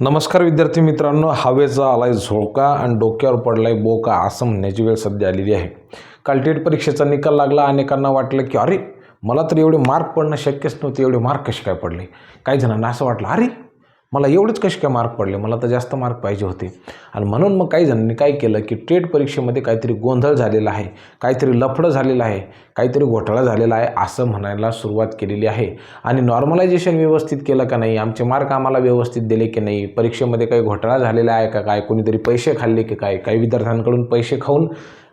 नमस्कार विद्यार्थी मित्रांनो हवेचा आलाय झोळका आणि डोक्यावर पडलाय बोका असं म्हणण्याची वेळ सध्या आलेली आहे. काल टेट परीक्षेचा निकाल लागला अनेकांना वाटलं की अरे मला तर एवढे मार्क पडणं शक्यच नव्हते एवढे मार्क कसे काय पडले? काही जणांना असं वाटलं अरे मला एवढेच कसे काय मार्क पडले? मला तर जास्त मार्क पाहिजे होते. आणि म्हणून मग काही जणांनी काय केलं की टेट परीक्षेमध्ये काहीतरी गोंधळ झालेला आहे काहीतरी लफडं झालेलं आहे काहीतरी घोटाळा झालेला आहे असं म्हणायला सुरुवात केलेली आहे. आणि नॉर्मलायझेशन व्यवस्थित केलं का नाही? आमचे मार्क आम्हाला व्यवस्थित दिले की नाही? परीक्षेमध्ये काही घोटाळा झालेला आहे का काय? कोणीतरी पैसे खाल्ले की काय? काही विद्यार्थ्यांकडून पैसे खाऊन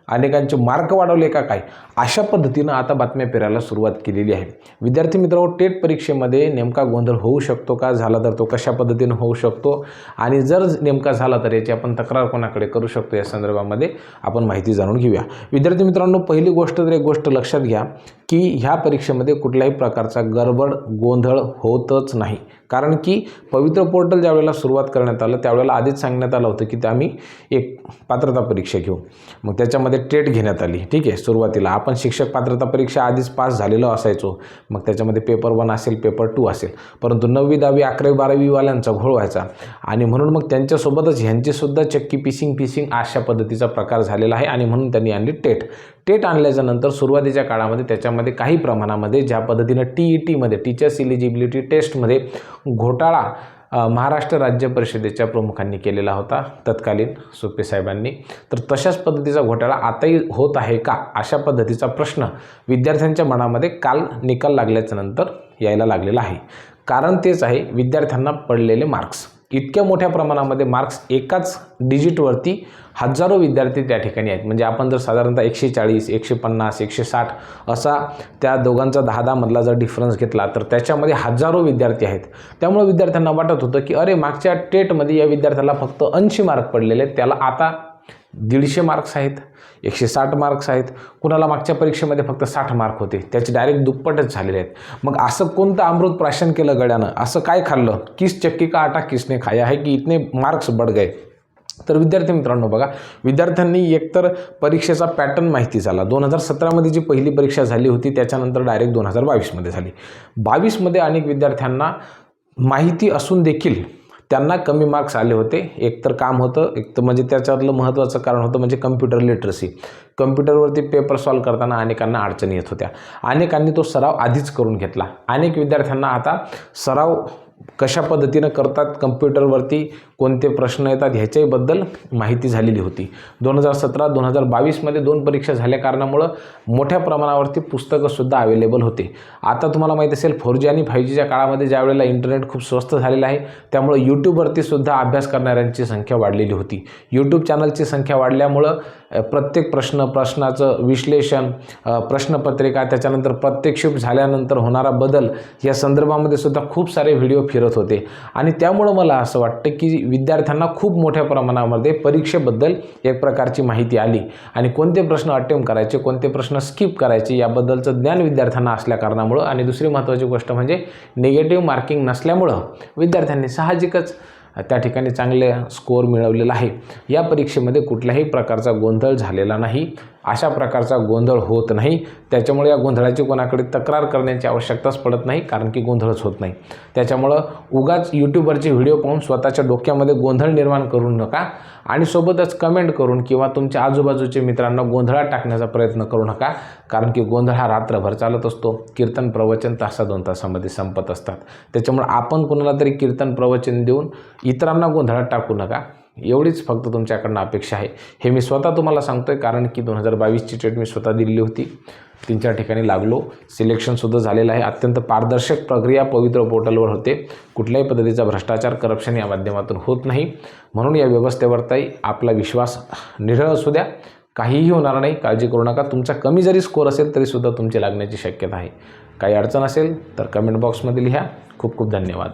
अनेकांचे मार्क वाढवले का काय? अशा पद्धतीनं आता बातम्या फिरायला सुरुवात केलेली आहे. विद्यार्थी मित्रांनो टेट परीक्षेमध्ये नेमका गोंधळ होऊ शकतो का? झाला तर तो कशा पद्धतीनं होऊ शकतो? आणि जर नेमका झाला तर याची आपण तक्रार कोणाकडे करू शकतो? या संदर्भामध्ये आपण माहिती जाणून घेऊया. विद्यार्थी मित्रांनो पहिली गोष्ट तर एक गोष्ट लक्षात घ्या की ह्या परीक्षेमध्ये कुठल्याही प्रकारचा गडबड गोंधळ होतच नाही. कारण की पवित्र पोर्टल ज्यावेळेला सुरुवात करण्यात आलं त्यावेळेला आधीच सांगण्यात आलं होतं की ते आम्ही एक पात्रता परीक्षा घेऊ. मग त्याच्यामध्ये टेट घेण्यात आली. ठीक आहे सुरुवातीला आपण शिक्षक पात्रता परीक्षा आधीच पास झालेलो असायचो. मग त्याच्यामध्ये पेपर वन असेल पेपर टू असेल. परंतु नववी दहावी अकरावी बारावीवाल्यांचा घोळ व्हायचा. आणि म्हणून मग त्यांच्यासोबतच ह्यांचीसुद्धा चक्की पिसिंग पिसिंग अशा पद्धतीचा प्रकार झालेला आहे आणि म्हणून त्यांनी आणली टेट. टेट आणल्याच्या नंतर सुरुवातीच्या काळामध्ये त्याच्यामध्ये काही प्रमाणामध्ये ज्या पद्धतीनं टी ई टीमध्ये टीचर्स इलिजिबिलिटी टेस्टमध्ये घोटाळा महाराष्ट्र राज्य परिषदेच्या प्रमुखांनी केलेला होता तत्कालीन सुप्पे साहेबांनी. तर तशाच पद्धतीचा घोटाळा आताही होत आहे का अशा पद्धतीचा प्रश्न विद्यार्थ्यांच्या मनामध्ये काल निकाल लागल्याच्या नंतर यायला लागलेला आहे. कारण तेच आहे विद्यार्थ्यांना पडलेले मार्क्स इतक्या मोठ्या प्रमाणामध्ये मार्क्स एकाच डिजिटवरती हजारो विद्यार्थी त्या ठिकाणी आहेत. म्हणजे आपण जर साधारणतः एकशे चाळीस एकशे पन्नास एकशे साठ असा त्या दोघांचा दहा दहा मधला जर डिफरन्स घेतला तर त्याच्यामध्ये हजारो विद्यार्थी आहेत. त्यामुळे विद्यार्थ्यांना वाटत होतं की अरे मागच्या टेटमध्ये या विद्यार्थ्याला फक्त ऐंशी मार्क पडलेले आहेत. त्याला आता दीडशे मार्क्स आहेत एकशे साठ मार्क्स आहेत. कुणाला मागच्या परीक्षेमध्ये फक्त साठ मार्क होते? त्याचे डायरेक्ट दुप्पटच झालेले आहेत. मग असं कोणतं अमृत प्राशन केलं गड्यानं? असं काय खाल्लं? किस चक्की का आटा किसने खाया आहे की इतने मार्क्स बढ़ गए? तर विद्यार्थी मित्रांनो बघा विद्यार्थ्यांनी एकतर परीक्षेचा पॅटर्न माहिती झाला. दोन हजार सतरामध्ये जी पहिली परीक्षा झाली होती त्याच्यानंतर डायरेक्ट दोन हजार बावीसमध्ये झाली. बावीसमध्ये अनेक विद्यार्थ्यांना माहिती असून देखील त्यांना कमी मार्क्स आले होते. एक तर काम होतं एक तर म्हणजे त्याच्यातलं महत्त्वाचं कारण होतं म्हणजे कम्प्युटर लिटरसी कम्प्युटरवरती पेपर सॉल्व करताना अनेकांना अडचणी येत होत्या. अनेकांनी तो सराव आधीच करून घेतला. अनेक विद्यार्थ्यांना आता सराव कशा पद्धतीनं करतात कम्प्युटरवरती कोणते प्रश्न येतात ह्याच्याहीबद्दल माहिती झालेली होती. दोन हजार सतरा दोन हजार बावीसमध्ये दोन परीक्षा झाल्या कारणामुळं मोठ्या प्रमाणावरती पुस्तकंसुद्धा अवेलेबल होते. आता तुम्हाला माहीत असेल फोर जी आणि फाय जीच्या काळामध्ये ज्या वेळेला इंटरनेट खूप स्वस्त झालेलं आहे त्यामुळं यूट्यूबवरती सुद्धा अभ्यास करणाऱ्यांची संख्या वाढलेली होती. यूट्यूब चॅनलची संख्या वाढल्यामुळं प्रत्येक प्रश्न प्रश्नाचं विश्लेषण प्रश्नपत्रिका त्याच्यानंतर प्रत्यक्षेप झाल्यानंतर होणारा बदल या संदर्भामध्ये सुद्धा खूप सारे व्हिडिओ फिरत होते. आणि त्यामुळं मला असं वाटतं की विद्यार्थ्यांना खूप मोठ्या प्रमाणामध्ये परीक्षेबद्दल एक प्रकारची माहिती आली. आणि कोणते प्रश्न अटेम्प्ट करायचे कोणते प्रश्न स्किप करायचे याबद्दलचं ज्ञान विद्यार्थ्यांना असल्या कारणामुळं. आणि दुसरी महत्त्वाची गोष्ट म्हणजे निगेटिव्ह मार्किंग नसल्यामुळं विद्यार्थ्यांनी साहजिकच त्या ठिकाणी चांगले स्कोअर मिळवलेला आहे. या परीक्षेमध्ये कुठल्याही प्रकारचा गोंधळ झालेला नाही. अशा प्रकारचा गोंधळ होत नाही. त्याच्यामुळे या गोंधळाची कोणाकडे तक्रार करण्याची आवश्यकताच पडत नाही कारण की गोंधळच होत नाही. त्याच्यामुळं उगाच यूट्यूबवरचे व्हिडिओ पाहून स्वतःच्या डोक्यामध्ये गोंधळ निर्माण करू नका आणि सोबतच कमेंट करून किंवा तुमच्या आजूबाजूच्या मित्रांना गोंधळात टाकण्याचा प्रयत्न करू नका कारण की गोंधळ हा रात्रभर चालत असतो. कीर्तन प्रवचन तासा दोन तासामध्ये संपत असतात. त्याच्यामुळे आपण कुणाला तरी कीर्तन प्रवचन देऊन इतरांना गोंधळात टाकू नका. एवढीच फक्त तुमच्याकडनं अपेक्षा आहे. हे मी स्वतः तुम्हाला सांगतो आहे कारण की दोन हजार बावीसची टेट मी स्वतः दिलेली होती. तीन चार ठिकाणी लागलो. सिलेक्शनसुद्धा झालेलं आहे. अत्यंत पारदर्शक प्रक्रिया पवित्र पोर्टलवर होते. कुठल्याही पद्धतीचा भ्रष्टाचार करप्शन या माध्यमातून होत नाही. म्हणून या व्यवस्थेवरताही आपला विश्वास निढळ असू द्या. काहीही होणार नाही. काळजी करू नका. तुमचा कमी जरी स्कोअर असेल तरीसुद्धा तुमची लागण्याची शक्यता आहे. काही अडचण असेल तर कमेंट बॉक्समध्ये लिहा. खूप खूप धन्यवाद.